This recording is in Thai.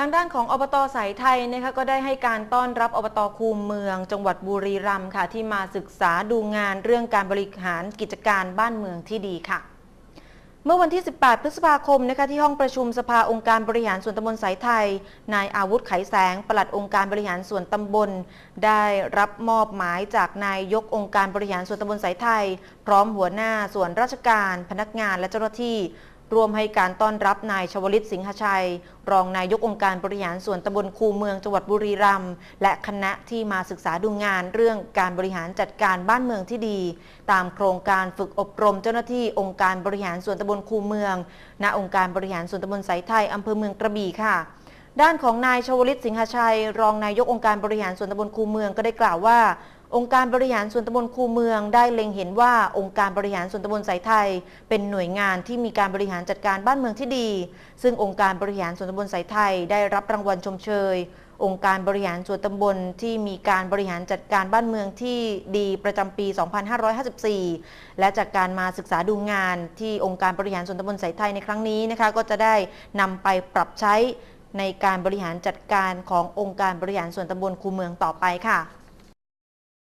ทางด้านของอบตสายไทยนะคะก็ได้ให้การต้อนรับอบตคูเมือง จังหวัดบุรีรัมย์ค่ะ ที่มาศึกษาดูงานเรื่องการบริหารกิจการบ้านเมืองที่ดีค่ะ เมื่อวันที่ 18 พฤษภาคมนะคะที่ห้องประชุมสภาองค์การบริหารส่วนตำบลสายไทย นายอาวุธไขแสง ปลัดองค์การบริหารส่วนตำบล ได้รับมอบหมายจากนายยกองค์การบริหารส่วนตำบลสายไทย พร้อมหัวหน้าส่วนราชการ พนักงานและเจ้าหน้าที่ รวมให้การต้อนรับนายชวลิตสิงหชัย รองนายกองค์การบริหารส่วนตำบลคูเมืองจังหวัดบุรีรัมย์และคณะที่มาศึกษาดูงานเรื่องการบริหารจัดการบ้านเมืองที่ดี ตามโครงการฝึกอบรมเจ้าหน้าที่องค์การบริหารส่วนตำบลคูเมือง ณองค์การบริหารส่วนตำบลสายไทยอำเภอเมืองกระบี่ค่ะด้านของนายชวลิตสิงหชัย รองนายกองค์การบริหารส่วนตำบลคูเมืองก็ได้กล่าวว่า องค์การบริหารส่วนตำบลคูเมือง ได้เล็งเห็นว่าองค์การบริหารส่วนตำบลสายไทย เป็นหน่วยงานที่มีการบริหารจัดการบ้านเมืองที่ดี ซึ่งองค์การบริหารส่วนตำบลสายไทย ได้รับรางวัลชมเชย องค์การบริหารส่วนตำบลที่มีการบริหารจัดการบ้านเมืองที่ดีประจำปี 2554 และจากการมาศึกษาดูงานที่องค์การบริหารส่วนตำบลสายไทยในครั้งนี้นะคะ ก็จะได้นำไปปรับใช้ในการบริหารจัดการขององค์การบริหารส่วนตำบลคูเมืองต่อไปค่ะ